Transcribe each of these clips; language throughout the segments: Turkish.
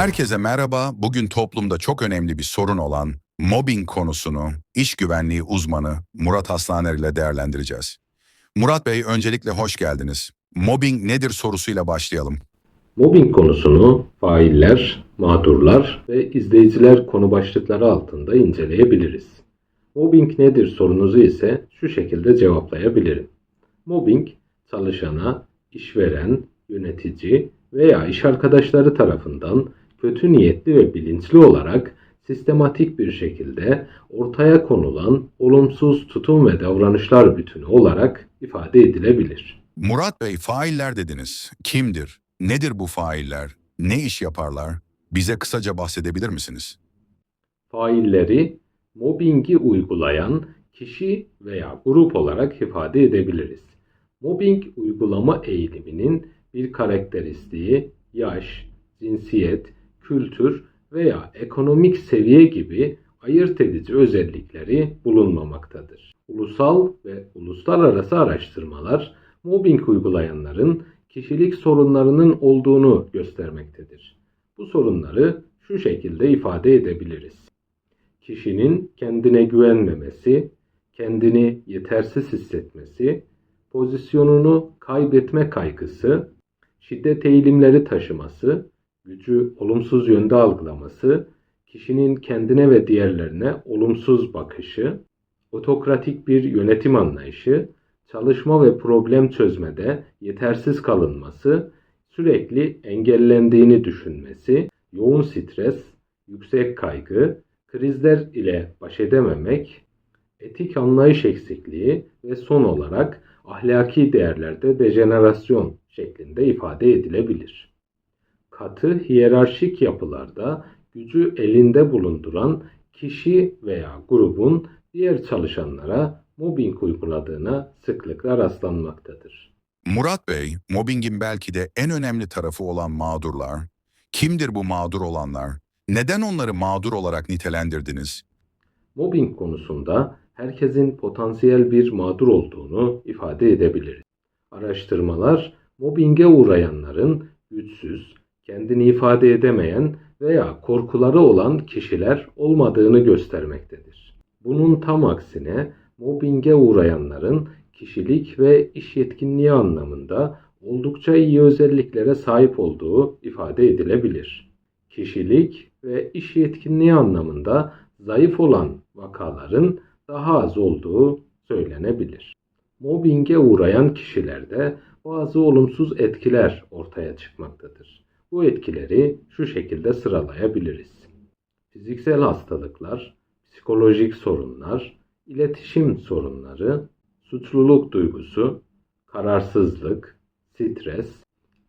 Herkese merhaba. Bugün toplumda çok önemli bir sorun olan mobbing konusunu iş güvenliği uzmanı Murat Aslaner ile değerlendireceğiz. Murat Bey öncelikle hoş geldiniz. Mobbing nedir sorusuyla başlayalım. Mobbing konusunu failler, mağdurlar ve izleyiciler konu başlıkları altında inceleyebiliriz. Mobbing nedir sorunuzu ise şu şekilde cevaplayabilirim. Mobbing, çalışana, işveren, yönetici veya iş arkadaşları tarafından kötü niyetli ve bilinçli olarak sistematik bir şekilde ortaya konulan olumsuz tutum ve davranışlar bütünü olarak ifade edilebilir. Murat Bey failler dediniz. Kimdir? Nedir bu failler? Ne iş yaparlar? Bize kısaca bahsedebilir misiniz? failleri mobbingi uygulayan kişi veya grup olarak ifade edebiliriz. Mobbing uygulama eğiliminin bir karakteristiği yaş, cinsiyet, kültür veya ekonomik seviye gibi ayırt edici özellikleri bulunmamaktadır. Ulusal ve uluslararası araştırmalar mobbing uygulayanların kişilik sorunlarının olduğunu göstermektedir. Bu sorunları şu şekilde ifade edebiliriz kişinin kendine güvenmemesi, kendini yetersiz hissetmesi, pozisyonunu kaybetme kaygısı, şiddet eğilimleri taşıması, gücü olumsuz yönde algılaması, kişinin kendine ve diğerlerine olumsuz bakışı, otokratik bir yönetim anlayışı, çalışma ve problem çözmede yetersiz kalınması, sürekli engellendiğini düşünmesi, yoğun stres, yüksek kaygı, krizler ile baş edememek, etik anlayış eksikliği ve son olarak ahlaki değerlerde dejenerasyon şeklinde ifade edilebilir. Katı hiyerarşik yapılarda gücü elinde bulunduran kişi veya grubun diğer çalışanlara mobbing uyguladığına sıklıkla rastlanmaktadır. Murat Bey, mobbingin belki de en önemli tarafı olan mağdurlar. Kimdir bu mağdur olanlar? Neden onları mağdur olarak nitelendirdiniz? Mobbing konusunda herkesin potansiyel bir mağdur olduğunu ifade edebiliriz. Araştırmalar mobbinge uğrayanların güçsüz, kendini ifade edemeyen veya korkuları olan kişiler olmadığını göstermektedir. Bunun tam aksine mobbinge uğrayanların kişilik ve iş yetkinliği anlamında oldukça iyi özelliklere sahip olduğu ifade edilebilir. Kişilik ve iş yetkinliği anlamında zayıf olan vakaların daha az olduğu söylenebilir. Mobbinge uğrayan kişilerde bazı olumsuz etkiler ortaya çıkmaktadır. Bu etkileri şu şekilde sıralayabiliriz. Fiziksel hastalıklar, psikolojik sorunlar, iletişim sorunları, suçluluk duygusu, kararsızlık, stres,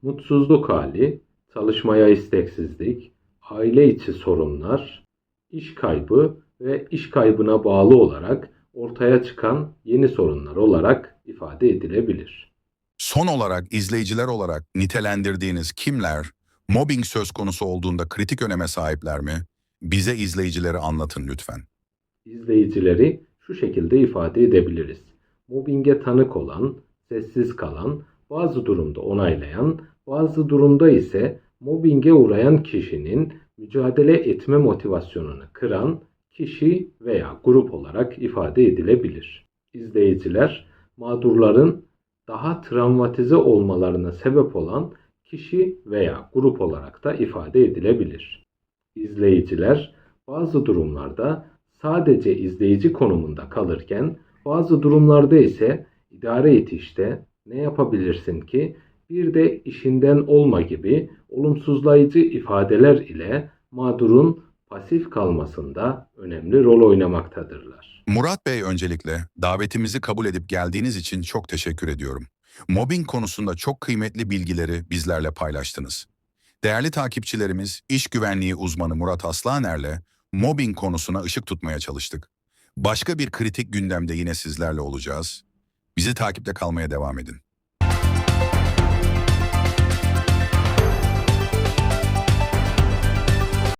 mutsuzluk hali, çalışmaya isteksizlik, aile içi sorunlar, iş kaybı ve iş kaybına bağlı olarak ortaya çıkan yeni sorunlar olarak ifade edilebilir. Son olarak izleyiciler olarak nitelendirdiğiniz kimler, mobbing söz konusu olduğunda kritik öneme sahipler mi? Bize izleyicileri anlatın lütfen. İzleyicileri şu şekilde ifade edebiliriz. Mobbinge tanık olan, sessiz kalan, bazı durumda onaylayan, bazı durumda ise mobbinge uğrayan kişinin mücadele etme motivasyonunu kıran kişi veya grup olarak ifade edilebilir. İzleyiciler mağdurların daha travmatize olmalarına sebep olan kişi veya grup olarak da ifade edilebilir. İzleyiciler bazı durumlarda sadece izleyici konumunda kalırken bazı durumlarda ise idare et işte ne yapabilirsin ki bir de işinden olma gibi olumsuzlayıcı ifadeler ile mağdurun pasif kalmasında önemli rol oynamaktadırlar. Murat Bey öncelikle davetimizi kabul edip geldiğiniz için çok teşekkür ediyorum. Mobbing konusunda çok kıymetli bilgileri bizlerle paylaştınız. Değerli takipçilerimiz, iş güvenliği uzmanı Murat Aslaner'le mobbing konusuna ışık tutmaya çalıştık. Başka bir kritik gündemde yine sizlerle olacağız. Bizi takipte kalmaya devam edin.